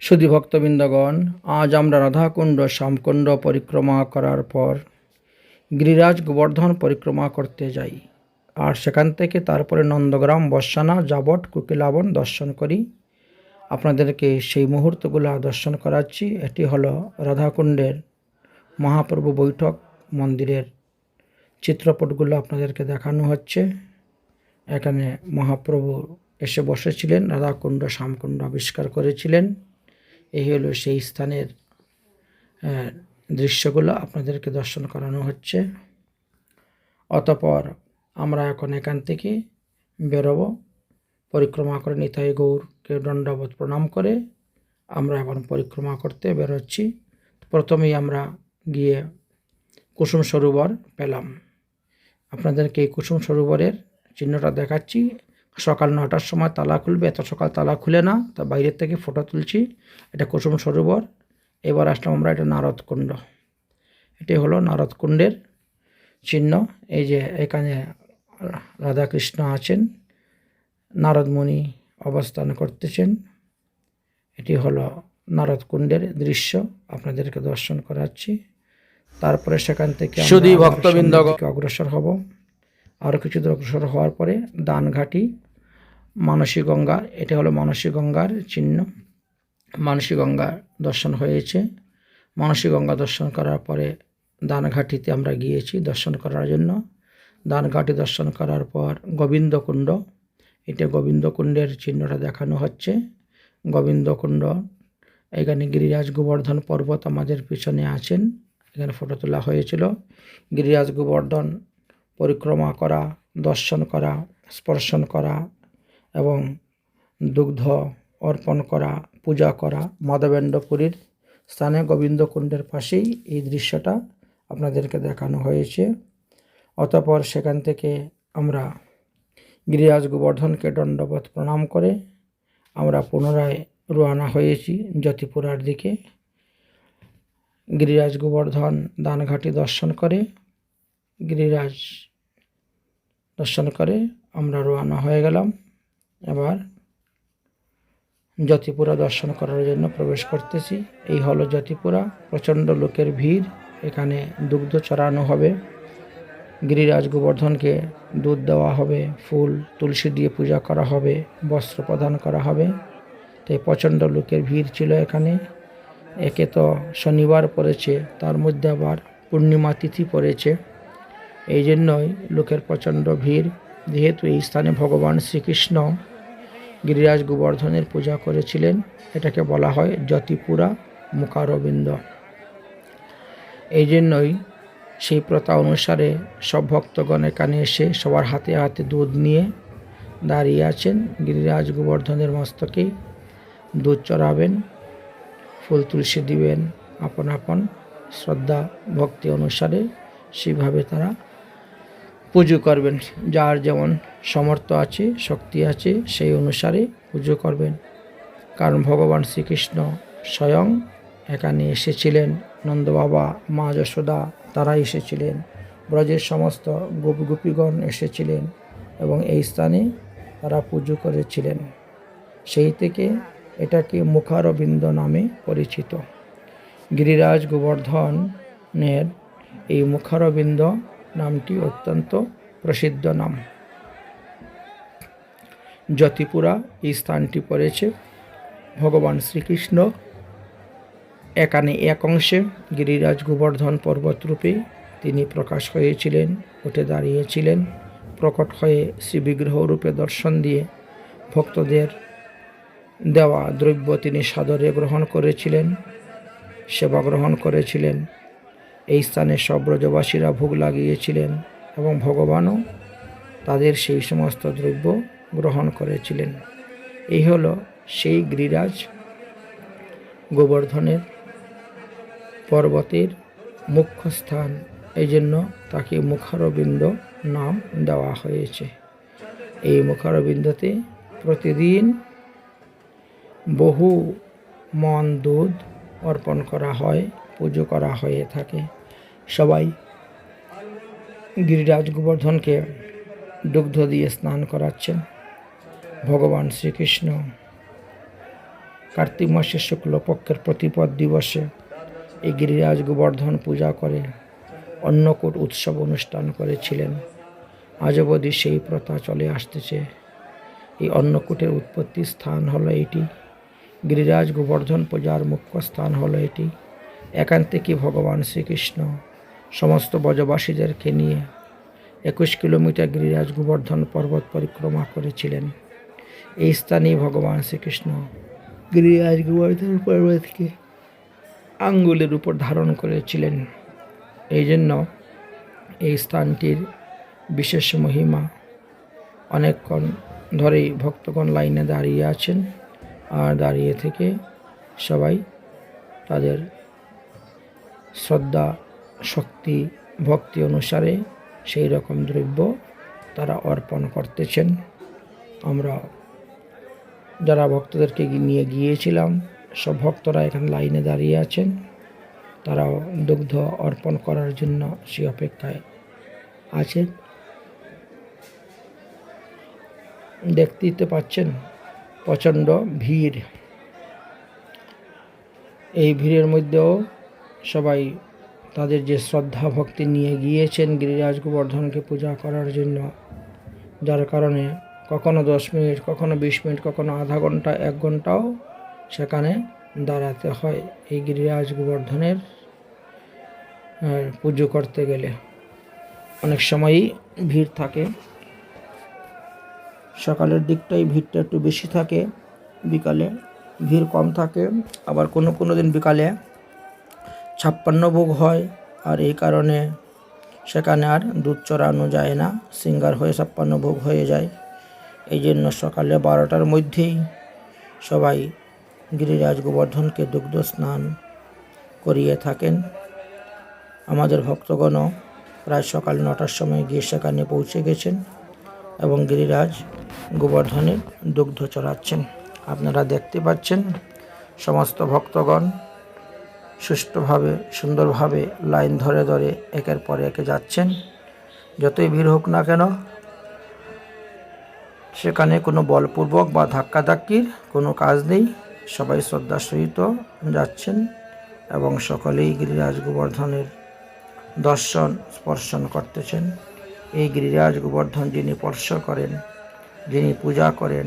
সুধী ভক্তবৃন্দগণ, আজ আমরা রাধাকুণ্ড শ্যামকুণ্ড পরিক্রমা করার পর গিরিরাজ গোবর্ধন পরিক্রমা করতে যাই। আর সেখান থেকে তারপরে নন্দগ্রাম বর্ষানা যাবট কুকিলাবন দর্শন করি। আপনাদেরকে সেই মুহূর্তগুলো দর্শন করাচ্ছি। এটি হলো রাধাকুণ্ডের মহাপ্রভু বৈঠক মন্দিরের চিত্রপটগুলো আপনাদেরকে দেখানো হচ্ছে। এখানে মহাপ্রভু এসে বসেছিলেন, রাধাকুণ্ড, শ্যামকুণ্ড আবিষ্কার করেছিলেন। এই হলো সেই স্থানের দৃশ্যগুলো আপনাদেরকে দর্শন করানো হচ্ছে। অতপর আমরা এখন এখান থেকে বেরোবো। পরিক্রমা করে নিতাই গৌরকে দণ্ডবোধ প্রণাম করে। আমরা এখন পরিক্রমা করতে বেরোচ্ছি। প্রথমেই আমরা গিয়ে কুসুম সরোবর পেলাম। আপনাদেরকে এই কুসুম সরোবরের চিহ্নটা দেখাচ্ছি। সকাল নটার সময় তালা খুলবে এত সকাল তালা খুলে না তা বাইরের থেকে ফটো তুলছি। এটা কুসুম সরোবর। এবার আসলাম আমরা এটা নারদকুণ্ড এটি হলো নারদকুণ্ডের চিহ্ন। এই যে এখানে রাধাকৃষ্ণ আছেন নারদমণি অবস্থান করতেছেন। এটি হলো নারদকুণ্ডের দৃশ্য আপনাদেরকে দর্শন করাচ্ছি। তারপরে সেখান থেকে। সামনের দিকে অগ্রসর হব। আরও কিছু দূর অগ্রসর হওয়ার পরে দানঘাটি মানসী গঙ্গা এটা হলো মানসী গঙ্গার চিহ্ন। মানসী গঙ্গা দর্শন হয়েছে। মানসী গঙ্গা দর্শন করার পরে দানঘাটিতে আমরা গিয়েছি দর্শন করার জন্য। দানঘাটি দর্শন করার পর গোবিন্দকুণ্ড এটা গোবিন্দকুণ্ডের চিহ্নটা দেখানো হচ্ছে। গোবিন্দকুণ্ড, এখানে গিরিরাজ গোবর্ধন পর্বত আমাদের পিছনে আছেন, এখানে ফটো তোলা হয়েছিল। গিরিরাজ গোবর্ধন পরিক্রমা করা, দর্শন করা, স্পর্শন করা এবং দুগ্ধ অর্পণ করা, পূজা করা মাধবেন্দ্রপুরীর স্থানে গোবিন্দকুণ্ডের পাশেই এই দৃশ্যটা আপনাদেরকে দেখানো হয়েছে। অতপর সেখান থেকে আমরা গিরিরাজ গোবর্ধনকে দণ্ডবোধ প্রণাম করে আমরা পুনরায় রওনা হয়েছি জ্যোতিপুরার দিকে। গিরিরাজ গোবর্ধন দানঘাটি দর্শন করে, গিরিরাজ দর্শন করে আমরা রওনা হয়ে গেলাম। এবার জ্যোতিপুরা দর্শন করার জন্য প্রবেশ করতেছি। এই হলো জ্যোতিপুরা। প্রচণ্ড লোকের ভিড়। এখানে দুগ্ধ চড়ানো হবে। গিরিরাজ গোবর্ধনকে দুধ দেওয়া হবে। ফুল, তুলসী দিয়ে পূজা করা হবে। বস্ত্র প্রদান করা হবে। তাই প্রচণ্ড লোকের ভিড় ছিল এখানে। একে তো শনিবার পড়েছে, তার মধ্যে আবার পূর্ণিমা তিথি পড়েছে। এই জন্যই লোকের প্রচণ্ড ভিড়। যেহেতু এই স্থানে ভগবান শ্রীকৃষ্ণ গিরিরাজ গোবর্ধনের পূজা করেছিলেন, এটাকে বলা হয় জ্যোতিপুরা মুখারবিন্দ। এই জন্যই সেই প্রথা অনুসারে সব ভক্তগণ এখানে এসে সবার হাতে হাতে দুধ নিয়ে দাঁড়িয়ে আছেন। গিরিরাজ গোবর্ধনের মস্তকে দুধ চড়াবেন, ফুল তুলসী দিবেন, আপন আপন শ্রদ্ধা, ভক্তি অনুসারে সেভাবে তারা পুজো করবেন। যার যেমন সমর্থ আছে, শক্তি আছে, সেই অনুসারে পুজো করবেন। কারণ ভগবান শ্রীকৃষ্ণ স্বয়ং এখানে এসেছিলেন। নন্দ বাবা, মা যশোদা তারা এসেছিলেন। ব্রজের সমস্ত গোপী গোপীগণ এসেছিলেন এবং এই স্থানে তারা পুজো করেছিলেন। সেই থেকে এটাকে মুখারবিন্দ নামে পরিচিত। গিরিরাজ গোবর্ধনের এই মুখারবিন্দ নামটি অত্যন্ত প্রসিদ্ধ নাম। জ্যোতিপুরা এই স্থানটি পড়েছে। ভগবান শ্রীকৃষ্ণ একানে এক অংশে গিরিরাজ গোবর্ধন পর্বতরূপে তিনি প্রকাশ হয়েছিলেন, উঠে দাঁড়িয়েছিলেন, প্রকট হয়ে শ্রী বিগ্রহ রূপে দর্শন দিয়ে ভক্তদের দেওয়া দ্রব্য তিনি সাদরে গ্রহণ করেছিলেন, সেবা গ্রহণ করেছিলেন। এই স্থানে সব ব্রজবাসীরা ভোগ লাগিয়েছিলেন এবং ভগবানও তাদের সেই সমস্ত দ্রব্য গ্রহণ করেছিলেন। এই হলো সেই গিরিরাজ গোবর্ধনের পর্বতের মুখ্য স্থান। এই জন্য তাকে মুখারবিন্দ নাম দেওয়া হয়েছে। এই মুখারবিন্দতে প্রতিদিন বহু মন দুধ অর্পণ করা হয়, পুজো করা হয়ে থাকে। সবাই গিরিরাজ গোবর্ধনকে দুগ্ধ দিয়ে স্নান করাচ্ছেন। ভগবান শ্রীকৃষ্ণ কার্তিক মাসের শুক্লপক্ষের প্রতিপদ দিবসে এই গিরিরাজ গোবর্ধন পূজা করে অন্নকূট উৎসব অনুষ্ঠান করেছিলেন। আজ অবধি সেই প্রথা চলে আসতেছে। এই অন্নকূটের উৎপত্তি স্থান হলো এটি। গিরিরাজ গোবর্ধন পূজার মুখ্য স্থান হলো এটি। এখান থেকে ভগবান শ্রীকৃষ্ণ সমস্ত ব্রজবাসীদেরকে নিয়ে একুশ কিলোমিটার গিরিরাজ গোবর্ধন পর্বত পরিক্রমা করেছিলেন। এই স্থানেই ভগবান শ্রীকৃষ্ণ গিরিরাজ গোবর্ধন পর্বতকে আঙ্গুলের উপর ধারণ করেছিলেন। এই জন্য এই স্থানটির বিশেষ মহিমা অনেকক্ষণ ধরেই ভক্তগণ লাইনে দাঁড়িয়ে আছেন আর দাঁড়িয়ে থেকে সবাই তাদের শ্রদ্ধা শক্তি, ভক্তি অনুসারে সেই রকম দ্রব্য তারা অর্পণ করতেছেন। আমরা যারা ভক্তদেরকে নিয়ে গিয়েছিলাম, সব ভক্তরা এখানে লাইনে দাঁড়িয়ে আছেন। তারাও দুগ্ধ অর্পণ করার জন্য সে অপেক্ষায় আছেন। দেখতেই তো পাচ্ছেন প্রচণ্ড ভিড়। এই ভিড়ের মধ্যেও সবাই তাদের যে শ্রদ্ধা ভক্তি নিয়ে গিয়েছেন গিরিরাজ গোবর্ধনকে পূজা করার জন্য, যার কারণে কখনো দশ মিনিট, কখনো বিশ মিনিট, কখনো আধা ঘণ্টা, এক ঘন্টাও সেখানে দাঁড়াতে হয় এই গিরিরাজ গোবর্ধনের পুজো করতে গেলে। অনেক সময়ই ভিড় থাকে। সকালের দিকটাই ভিড়টা একটু বেশি থাকে। বিকালে ভিড় কম থাকে। আবার কোনো কোনো দিন বিকালে ছাপ্পান্ন ভোগ হয় আর এই কারণে সেখানে আর দুধ চড়ানো যায় না, সিঙ্গার হয়ে ছাপ্পান্ন ভোগ হয়ে যায়। এই জন্য সকালে বারোটার মধ্যেই সবাই গিরিরাজ গোবর্ধনকে দুগ্ধ স্নান করিয়ে থাকেন। আমাদের ভক্তগণও প্রায় সকাল নটার সময় গিয়ে সেখানে পৌঁছে গেছেন এবং গিরিরাজ গোবর্ধনের দুগ্ধ চড়াচ্ছেন। আপনারা দেখতে পাচ্ছেন সমস্ত ভক্তগণ সুষ্ঠুভাবে, সুন্দরভাবে লাইন ধরে ধরে একের পর একে যাচ্ছেন। যতই ভিড় হোক না কেন, সেখানে কোনো বলপূর্বক বা ধাক্কাধাক্কির কোনো কাজ নেই। সবাই শ্রদ্ধার সহিত যাচ্ছেন এবং সকলেই গিরিরাজ গোবর্ধনের দর্শন, স্পর্শন করতেছেন। এই গিরিরাজ গোবর্ধন যিনি স্পর্শ করেন, যিনি পূজা করেন,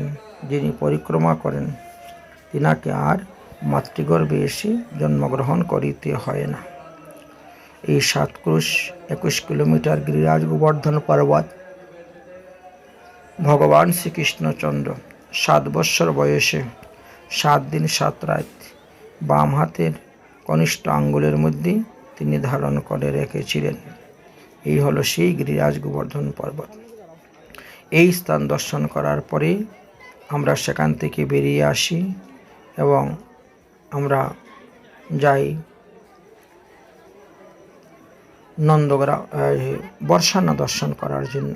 যিনি পরিক্রমা করেন, তিনাকে আর মাতৃগর্ভে এসে জন্মগ্রহণ করিতে হয় না। এই সাত ক্রুশ একুশ কিলোমিটার গিরিরাজ গোবর্ধন পর্বত। ভগবান শ্রীকৃষ্ণচন্দ্র সাত বৎসর বয়সে সাত দিন সাত রাত বাম হাতের কনিষ্ঠ আঙ্গুলের মধ্যে তিনি ধারণ করে রেখেছিলেন। এই হলো সেই গিরিরাজ গোবর্ধন পর্বত। এই স্থান দর্শন করার পরে আমরা সেখান থেকে বেরিয়ে আসি এবং আমরা যাই নন্দগ্রা বর্ষানা দর্শন করার জন্য।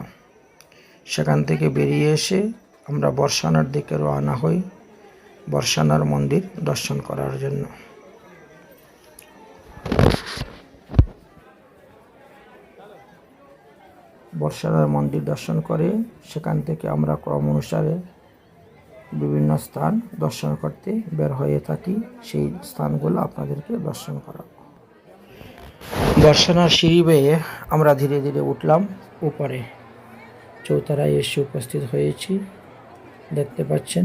সেখান থেকে বেরিয়ে এসে আমরা বর্ষানার দিকে রওনা হই, বর্ষানার মন্দির দর্শন করার জন্য। বর্ষানার মন্দির দর্শন করে সেখান থেকে আমরা ক্রম অনুসারে বিভিন্ন স্থান দর্শন করতে বের হয়ে থাকি, সেই স্থানগুলো আপনাদেরকে দর্শন করাবো। বর্ষানার সিঁড়ি বেয়ে আমরা ধীরে ধীরে উঠলাম। উপরে চৌতারায় এসে উপস্থিত হয়েছি। দেখতে পাচ্ছেন,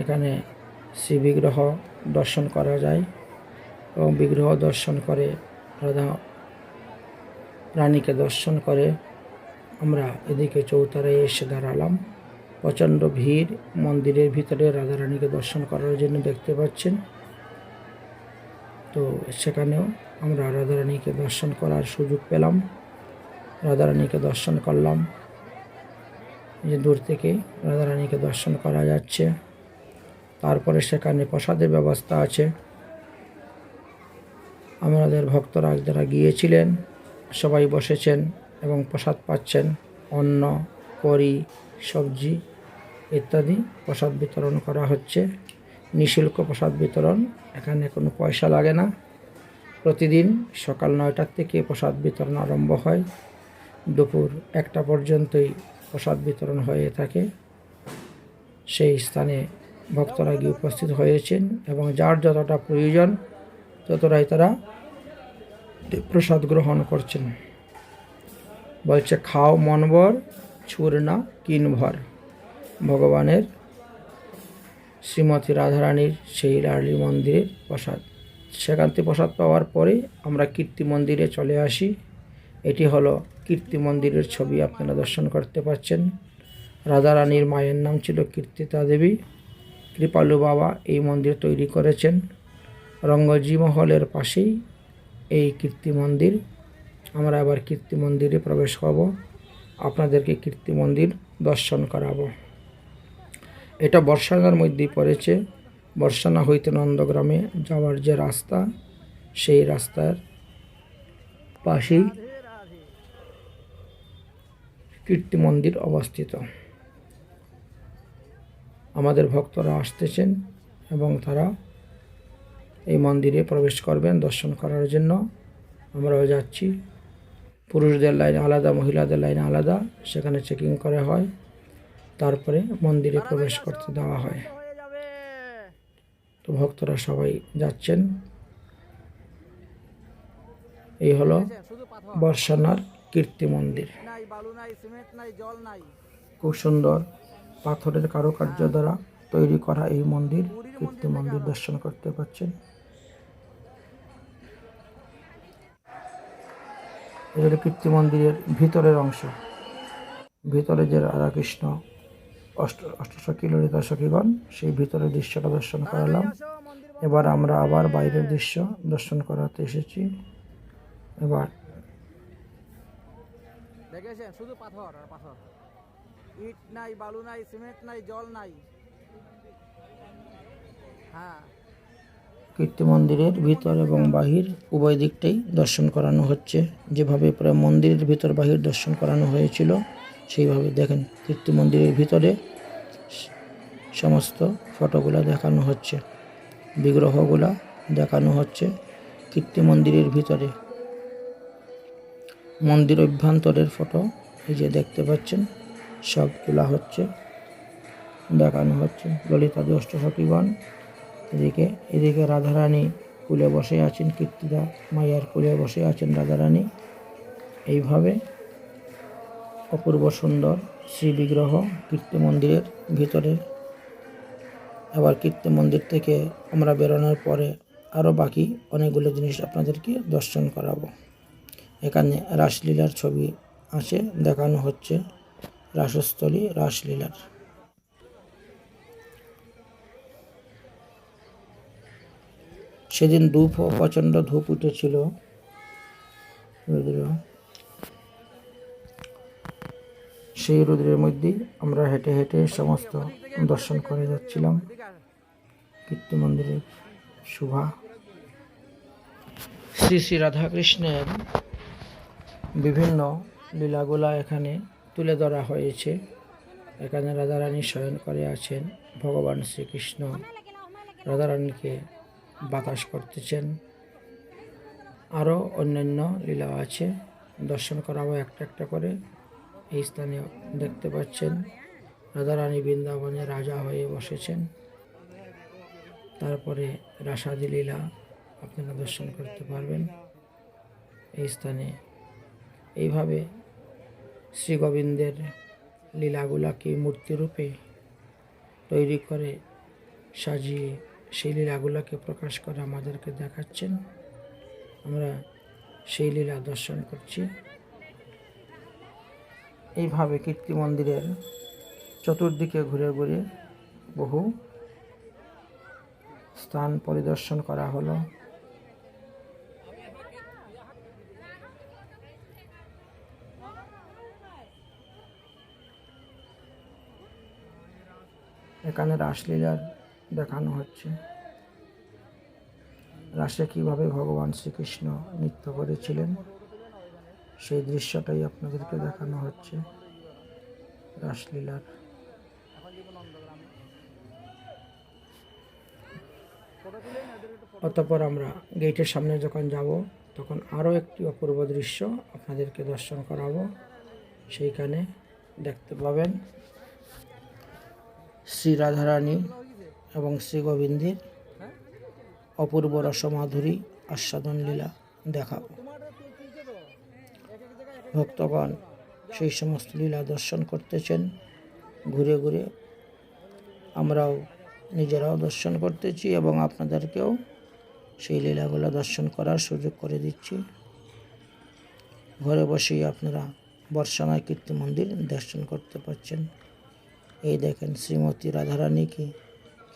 এখানে শ্রী বিগ্রহ দর্শন করা যায় এবং বিগ্রহ দর্শন করে রাধা রানীকে দর্শন করে আমরা এদিকে চৌতারায় এসে দাঁড়ালাম। প্রচণ্ড ভিড়, মন্দিরের ভিতরে রাধারানীকে দর্শন করার জন্য দেখতে পাচ্ছেন। তো সেখানেও আমরা রাধারানীকে দর্শন করার সুযোগ পেলাম। রাধারানীকে দর্শন করলাম। যে দূর থেকে রাধারানীকে দর্শন করা যাচ্ছে। তারপরে সেখানে প্রসাদের ব্যবস্থা আছে। আমাদের ভক্তরা যারা গিয়েছিলেন, সবাই বসেছেন এবং প্রসাদ পাচ্ছেন। অন্ন করি সবজি ইত্যাদি প্রসাদ বিতরণ করা হচ্ছে। নিঃশুল্ক প্রসাদ বিতরণ, এখানে কোনো পয়সা লাগে না। প্রতিদিন সকাল নয়টার থেকে প্রসাদ বিতরণ আরম্ভ হয়। দুপুর একটা পর্যন্তই প্রসাদ বিতরণ হয়ে থাকে। সেই স্থানে ভক্তরা গিয়ে উপস্থিত হয়েছেন এবং যার যতটা প্রয়োজন, ততটাই তারা প্রসাদ গ্রহণ করছেন। বলছে, খাও মনবর ছুর না কিন ভর ভগবানের শ্রীমতী রাধারানীর সেই লাডলি মন্দিরের প্রসাদ। সেখান থেকে প্রসাদ পাওয়ার পরে আমরা কীর্তি মন্দিরে চলে আসি। এটি হলো কীর্তি মন্দিরের ছবি, আপনারা দর্শন করতে পাচ্ছেন। রাধারানীর মায়ের নাম ছিল কীর্তিতা দেবী। কৃপালু বাবা এই মন্দির তৈরি করেছেন। রঙ্গজি মহলের পাশেই এই কীর্তি মন্দির। আমরা আবার কীর্তি মন্দিরে প্রবেশ করব। আপনাদেরকে কীর্তি মন্দির দর্শন করাবো। এটা বর্ষানার মধ্যেই পড়েছে। বর্ষানা হইতে নন্দগ্রামে যাওয়ার যে রাস্তা, সেই রাস্তার পাশেই কীর্তি মন্দির অবস্থিত। আমাদের ভক্তরা আসতেছেন এবং তারা এই মন্দিরে প্রবেশ করবেন দর্শন করার জন্য। আমরাও যাচ্ছি। পুরুষদের লাইন আলাদা, মহিলাদের লাইন আলাদা, সেখানে চেকিং করা হয়। তারপরে মন্দিরে প্রবেশ করতে দেওয়া হয়। তো ভক্তরা সবাই যাচ্ছেন। এই হলো বর্ষানার কীর্তি মন্দির। খুব সুন্দর পাথরের কারুকার্য দ্বারা তৈরি করা এই মন্দির। কীর্তি মন্দির দর্শন করতে পাচ্ছেন। এটা কীর্তি মন্দিরের ভিতরের অংশ। ভিতরে যে রাধাকৃষ্ণ অষ্ট, অষ্টসখী ললিতা সখীগণ, সেই ভিতরের দৃশ্যটা দর্শন করালাম। এবার আমরা আবার বাইরের দৃশ্য দর্শন করাতে এসেছি। এবার দেখেছেন? শুধু পাথর আর পাথর। ইট নাই, বালু নাই, সিমেন্ট নাই, জল নাই। হ্যাঁ। কীর্তি মন্দিরের ভিতর এবং বাহির উভয় দিকটাই দর্শন করানো হচ্ছে। যেভাবে পুরো মন্দিরের ভিতর বাহির দর্শন করানো হয়েছিল, সেইভাবে দেখেন কীর্তি মন্দিরের ভিতরে সমস্ত ফটোগুলা দেখানো হচ্ছে, বিগ্রহগুলা দেখানো হচ্ছে কীর্তি মন্দিরের ভিতরে। মন্দির অভ্যন্তরের ফটো এই যে দেখতে পাচ্ছেন সব তোলা হচ্ছে দেখানো হচ্ছে। ললিতা ললিতাদি অষ্টসখীগণ এদিকে এদিকে রাধারানী কুলে বসে আছেন, কীর্তিদা মাইয়ার কুলে বসে আছেন রাধারানী। এইভাবে অপূর্ব সুন্দর শ্রী বিগ্রহ কীর্তি মন্দিরের ভিতরে। আবার কীর্তি মন্দির থেকে আমরা বেরোনোর পরে আরও বাকি অনেকগুলো জিনিস আপনাদেরকে দর্শন করাবো। এখানে রাসলীলার ছবি আছে, দেখানো হচ্ছে। রাসস্থলী রাসলীলার। সেদিন ধূপ প্রচণ্ড ধূপ উঠেছিল। রুদ্র। সেই রুদ্রের মধ্যেই আমরা হেঁটে হেঁটে সমস্ত দর্শন করে যাচ্ছিলাম। কীর্তি মন্দিরের শোভা। শ্রী শ্রী রাধাকৃষ্ণের বিভিন্ন লীলাগুলা এখানে তুলে ধরা হয়েছে। এখানে রাধারানী শয়ন করে আছেন ভগবান শ্রীকৃষ্ণ। রাধারানীকে বাতাস করতেছেন। আরও অন্যান্য লীলা আছে। দর্শন করাবো একটা একটা করে। এই স্থানে দেখতে পাচ্ছেন, রাধারানী বৃন্দাবনে রাজা হয়ে বসেছেন। তারপরে রাসাদি লীলা আপনারা দর্শন করতে পারবেন এই স্থানে। এইভাবে শ্রী গোবিন্দের লীলাগুলাকে মূর্তিরূপে তৈরি করে সাজিয়ে সেই লীলাগুলোকে প্রকাশ করে আমাদেরকে দেখাচ্ছেন। আমরা সেই লীলা দর্শন করছি। এইভাবে কীর্তি মন্দিরের চতুর্দিকে ঘুরে ঘুরে বহু স্থান পরিদর্শন করা হলো। এখানে রাসলীলার দেখানো হচ্ছে। রাসে কীভাবে ভগবান শ্রীকৃষ্ণ নৃত্য করেছিলেন, সেই দৃশ্যটাই আপনাদেরকে দেখানো হচ্ছে। রাসলীলার অতঃপর আমরা গেটের সামনে যখন যাব, তখন আরও একটি অপূর্ব দৃশ্য আপনাদেরকে দর্শন করাবো। সেইখানে দেখতে পাবেন শ্রী রাধারানী এবং শ্রী গোবিন্দের হ্যাঁ অপূর্ব রসমাধুরী আস্বাদন লীলা দেখাবো ভক্তগণ সেই সমস্ত লীলা দর্শন করতেছেন, ঘুরে ঘুরে আমরাও নিজেরাও দর্শন করতেছি এবং আপনাদেরকেও সেই লীলাগুলো দর্শন করার সুযোগ করে দিচ্ছি। ঘরে বসেই আপনারা বর্ষাময় কীর্তি মন্দির দর্শন করতে পারছেন। এই দেখেন শ্রীমতী রাধারানীকে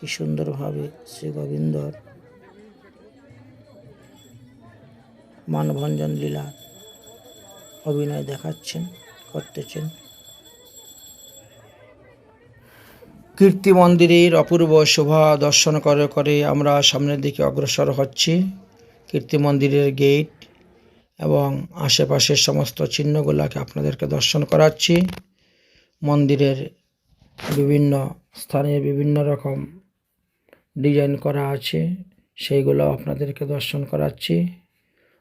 কি সুন্দরভাবে শ্রী গোবিন্দর মানভঞ্জন লীলা অভিনয় দেখাচ্ছেন, করতেছেন। কীর্তি মন্দিরের অপূর্ব শোভা দর্শন করে করে আমরা সামনের দিকে অগ্রসর হচ্ছি। কীর্তি মন্দিরের গেট এবং আশেপাশের সমস্ত চিহ্নগুলোকে আপনাদেরকে দর্শন করাচ্ছি। মন্দিরের বিভিন্ন স্থানে বিভিন্ন রকম ডিজাইন করা আছে সেইগুলো আপনাদেরকে দর্শন করাচ্ছি।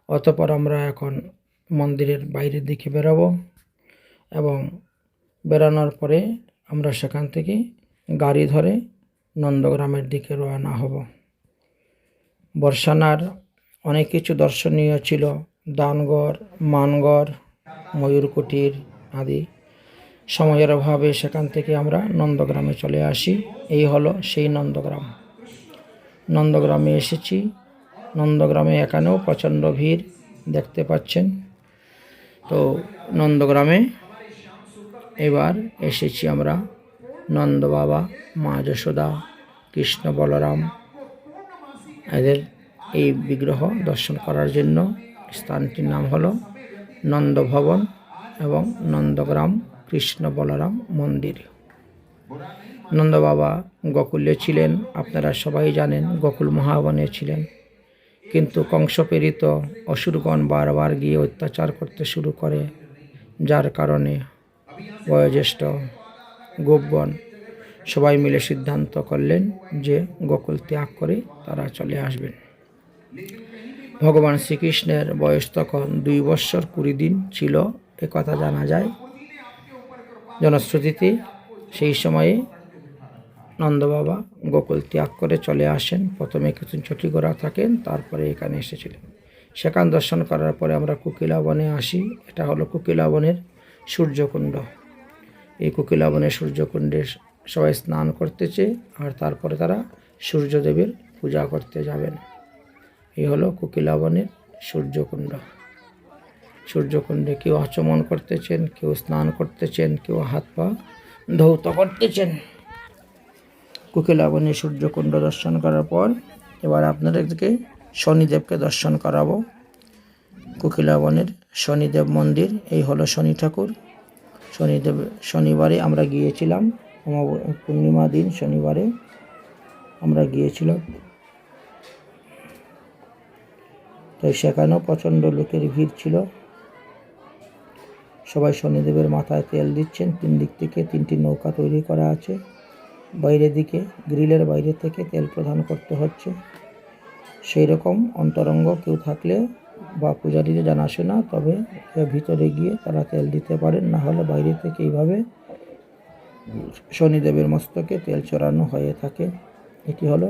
অতপর আমরা এখন মন্দিরের বাইরের দিকে বেরোবো এবং বেরানোর পরে আমরা সেখান থেকে গাড়ি ধরে নন্দগ্রামের দিকে রওনা হব। বর্ষানার অনেক কিছু দর্শনীয় ছিল, দানগড়, মানগড়, ময়ূরকুটির আদি। সময়ের অভাবে সেখান থেকে আমরা নন্দগ্রামে চলে আসি, এই হলো সেই নন্দগ্রাম। নন্দগ্রামে এসেছি। নন্দগ্রামে এখানেও প্রচণ্ড ভিড় দেখতে পাচ্ছেন। তো নন্দগ্রামে এবার এসেছি আমরা নন্দ বাবা, মা যশোদা, কৃষ্ণ বলরাম এদের এই বিগ্রহ দর্শন করার জন্য স্থানটির নাম হলো নন্দভবন এবং নন্দগ্রাম কৃষ্ণ বলরাম মন্দির। নন্দ বাবা গোকুলে ছিলেন, আপনারা সবাই জানেন গোকুল মহাবনে ছিলেন। কিন্তু কংসপ্রেরিত অসুরগণ বারবার গিয়ে অত্যাচার করতে শুরু করে, যার কারণে বয়োজ্যেষ্ঠ গোপগণ সবাই মিলে সিদ্ধান্ত করলেন যে গোকুল ত্যাগ করে তারা চলে আসবেন। ভগবান শ্রীকৃষ্ণের বয়স তখন দুই বৎসর কুড়ি দিন ছিল, এ কথা জানা যায়। জনশ্রুতিতে সেই সময়ে নন্দবাবা গোকুল ত্যাগ করে চলে আসেন। প্রথমে কিছু চটিগোড়া থাকেন, তারপরে এখানে এসেছিলেন। সেখান দর্শন করার পরে আমরা কুকিলা বনে আসি। এটা হলো কুকিলা বনের সূর্যকুণ্ড। এই কুকিলা বনের সূর্যকুণ্ডে সবাই স্নান করতেছে আর তারপরে তারা সূর্যদেবের পূজা করতে যাবেন। এই হলো কুকিলা বনের সূর্যকুণ্ড। সূর্যকুণ্ডে কেউ আচমন করতেছেন, কেউ স্নান করতেছেন, কেউ হাত পা ধৌত করতেছেন। কুকিলাবনে সূর্যকুণ্ড দর্শন করার পর এবার আপনাদেরকে শনিদেবকে দর্শন করাবো। কুকিলাবনের শনিদেব মন্দির, এই হলো শনি ঠাকুর। শনিদেব, শনিবারে আমরা গিয়েছিলাম পূর্ণিমা দিন শনিবারে আমরা গিয়েছিলাম। তো সেখানেও প্রচণ্ড লোকের ভিড় ছিল। সবাই শনিদেবের মাথায় তেল দিচ্ছেন তিন দিক থেকে তিনটি নৌকা তৈরি করা আছে। বাইরের দিকে, গ্রিলের বাইরে থেকে তেল প্রদান করতে হচ্ছে। সেই রকম অন্তরঙ্গ কেউ থাকলে বা পূজারীদের জানাশোনা তবে ভিতরে গিয়ে তারা তেল দিতে পারেন, না হলে বাইরে থেকে এইভাবে শনিদেবের মস্তকে তেল চড়ানো হয়ে থাকে। এটি হলো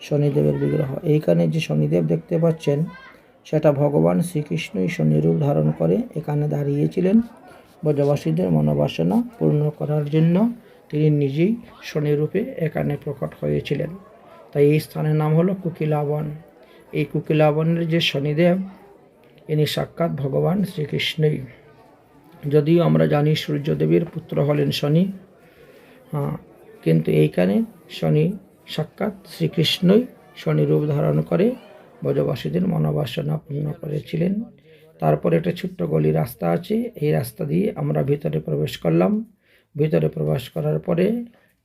শনিদেবের বিগ্রহ। এইখানে যে শনিদেব দেখতে পাচ্ছেন, সেটা ভগবান শ্রীকৃষ্ণই শনিরূপ ধারণ করে এখানে দাঁড়িয়েছিলেন। ব্রজবাসীদের মনোবাসনা পূর্ণ করার জন্য তিনি নিজেই শনিরূপে এখানে প্রকট হয়েছিলেন। তাই এই স্থানের নাম হলো কুকিলাবন। এই কুকিলাবনের যে শনিদেব, ইনি সাক্ষাৎ ভগবান শ্রীকৃষ্ণই। যদিও আমরা জানি সূর্যদেবীর পুত্র হলেন শনি হ্যাঁ কিন্তু এইখানে শনি সাক্ষাৎ শ্রীকৃষ্ণই শনি রূপ ধারণ করে ব্রজবাসীদের মনোবাসনা পূর্ণ করেছিলেন। তারপর একটা ছোট্ট গলি রাস্তা আছে, এই রাস্তা দিয়ে আমরা ভিতরে প্রবেশ করলাম। ভিতরে প্রবেশ করার পরে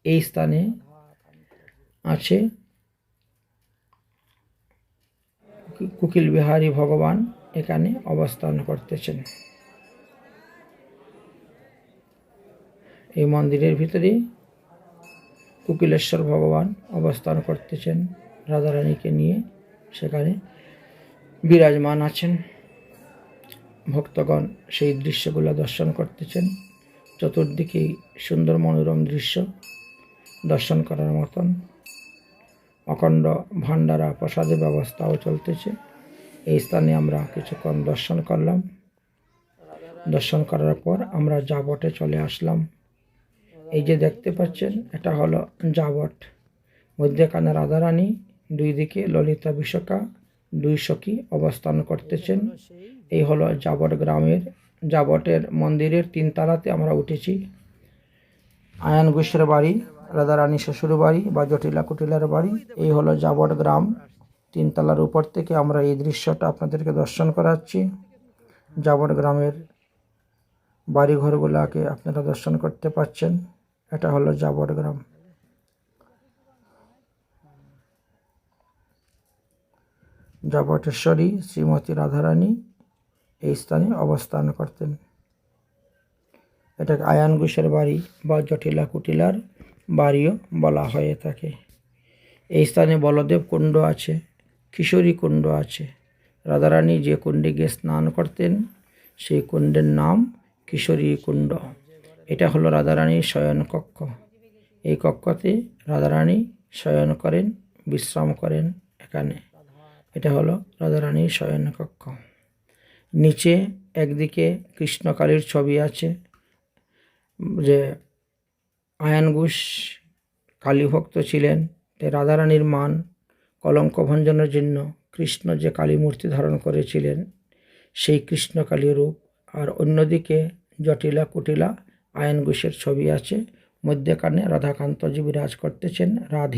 এই স্থানে আছে কুকিল বিহারী ভগবান এখানে অবস্থান করতেছেন। এই মন্দিরের ভিতরে কুকিলেশ্বর ভগবান অবস্থান করতেছেন, রাধারানীকে নিয়ে সেখানে বিরাজমান আছেন। ভক্তগণ সেই দৃশ্যগুলো দর্শন করতেছেন। চতুর্দিকেই সুন্দর মনোরম দৃশ্য দর্শন করার মতন। অখণ্ড ভান্ডারা প্রসাদের ব্যবস্থাও চলতেছে। এই স্থানে আমরা কিছুক্ষণ দর্শন করলাম। দর্শন করার পর আমরা জাবটে চলে আসলাম। এই যে দেখতে পাচ্ছেন, এটা হলো জাবট মধ্যেখানে রাধারানী, দুই দিকে ললিতা বিশাখা, দুই সখী অবস্থান করতেছেন। এই হলো জাবট গ্রামের জাবটের মন্দিরের তিন তালাতে আমরা উঠেছি। আয়ান ঘোষের বাড়ি রাধারানী শ্বশুর বাড়ি বা জটিলা কুটিলার বাড়ি, এই হলো জাবট গ্রাম। তিনতলার উপর থেকে আমরা এই দৃশ্যটা আপনাদেরকে দর্শন করাচ্ছি। জাবট গ্রামের বাড়িঘরগুলোকে আপনারা দর্শন করতে পাচ্ছেন। এটা হলো জাবট গ্রাম। জাবটেশ্বরী শ্রীমতী রাধারানী এই স্থানে অবস্থান করতেন। এটাকে আয়ান ঘোষের বাড়ি বা জটিলা কুটিলার বাড়িও বলা হয়ে থাকে। এই স্থানে বলদেব কুণ্ড আছে, কিশোরী কুণ্ড আছে। রাধারানী যে কুণ্ডে গিয়ে স্নান করতেন, সেই কুণ্ডের নাম কিশোরী কুণ্ড। এটা হলো রাধারানীর শয়ন কক্ষ। এই কক্ষতে রাধারানী শয়ন করেন, বিশ্রাম করেন এখানে। এটা হলো রাধারানীর শয়ন কক্ষ। নিচে একদিকে কৃষ্ণকালীর ছবি আছে, যে আয়ান ঘোষ কালীভক্ত ছিলেন রাধারানীর মান, কলঙ্ক ভঞ্জনের জন্য কৃষ্ণ যে কালী মূর্তি ধারণ করেছিলেন, সেই কৃষ্ণকালী রূপ। আর অন্যদিকে জটিলা কুটিলা আয়ন ঘোষের ছবি আছে, মধ্যেখানে রাধাকান্তজি বিরাজ করতেছেন রাধে।